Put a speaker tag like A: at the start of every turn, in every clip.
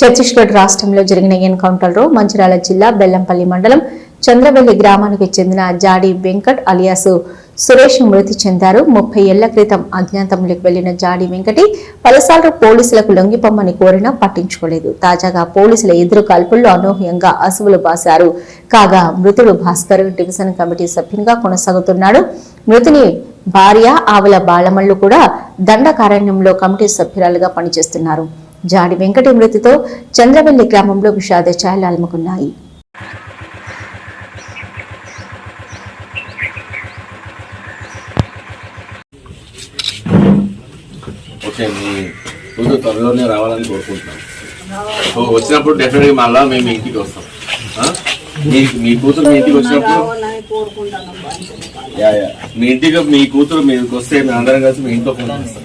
A: ఛత్తీస్గఢ్ రాష్ట్రంలో జరిగిన ఎన్కౌంటర్లో మంచిర్యాల జిల్లా బెల్లంపల్లి మండలం చంద్రవెల్లి గ్రామానికి చెందిన జాడి వెంకట్ అలియాసు సురేష్ మృతి చెందారు. ముప్పై ఏళ్ళ క్రితం అజ్ఞాతంలోకి వెళ్ళిన జాడి వెంకటి పలుసార్లు పోలీసులకు లొంగిపోమ్మని కోరినా పట్టించుకోలేదు. తాజాగా పోలీసుల ఎదురు కాల్పుల్లో అనూహ్యంగా అసువులు బాశారు. కాగా మృతుడు భాస్కర్ డివిజన్ కమిటీ సభ్యునిగా కొనసాగుతున్నాడు. మృతుని భార్య ఆవుల బాలమల్లు కూడా దండకారణ్యంలో కమిటీ సభ్యురాలుగా పనిచేస్తున్నారు. జాడి వెంకటి మృతితో చంద్రవెల్లి గ్రామంలో విషాద ఛాయలు అలుముకున్నాయి.
B: ఓకే మీ కూతురు త్వరలోనే రావాలని కోరుకుంటున్నాం. సో వచ్చినప్పుడు డెఫినెట్గా మళ్ళా మేము మీ ఇంటికి వస్తాం? మీ మీ కూతురు మీ ఇంటికి వచ్చినప్పుడు? Yeah yeah. మీ ఇంటికి మీ కూతురు మీకు వస్తే మేము అందరం కలిసి మీ ఇంట్లో ఫోన్ చేస్తాం.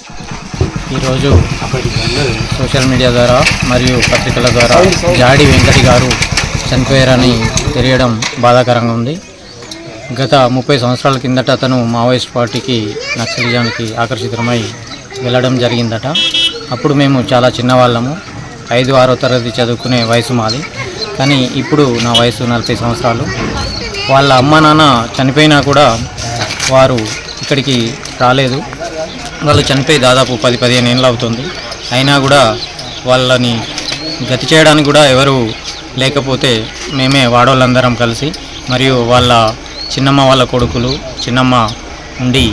C: ఈరోజు సోషల్ మీడియా ద్వారా మరియు పత్రికల ద్వారా జాడి వెంకటి గారు చనిపోయారని తెలియడం బాధాకరంగా ఉంది. గత ముప్పై సంవత్సరాల కిందట అతను మావోయిస్ట్ పార్టీకి నక్సలిజానికి ఆకర్షితమై వెళ్ళడం జరిగిందట. అప్పుడు మేము చాలా చిన్నవాళ్ళము. ఐదు ఆరో తరగతి చదువుకునే వయసు మాది. కానీ ఇప్పుడు నా వయసు నలభై సంవత్సరాలు. వాళ్ళ అమ్మ నాన్న చనిపోయినా కూడా వారు ఇక్కడికి రాలేదు. వాళ్ళు చనిపోయి దాదాపు పది పదిహేను ఏళ్ళు అవుతుంది. అయినా కూడా వాళ్ళని గతి చేయడానికి కూడా ఎవరు లేకపోతే మేమే వాడోళ్ళందరం కలిసి మరియు వాళ్ళ చిన్నమ్మ వాళ్ళ కొడుకులు చిన్నమ్మ ఉండి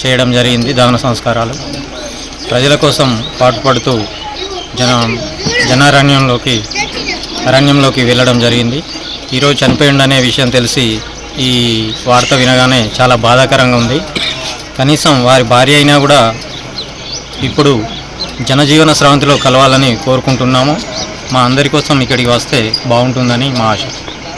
C: చేయడం జరిగింది దహన సంస్కారాలు. ప్రజల కోసం పాటుపడుతూ జన జనారణ్యంలోకి అరణ్యంలోకి వెళ్ళడం జరిగింది. ఈరోజు చనిపోయిండనే విషయం తెలిసి ఈ వార్త వినగానే చాలా బాధాకరంగా ఉంది. కనీసం వారి భార్య అయినా కూడా ఇప్పుడు జనజీవన శ్రావంతిలో కలవాలని కోరుకుంటున్నాము. మా అందరి కోసం ఇక్కడికి వస్తే బాగుంటుందని మా ఆశ.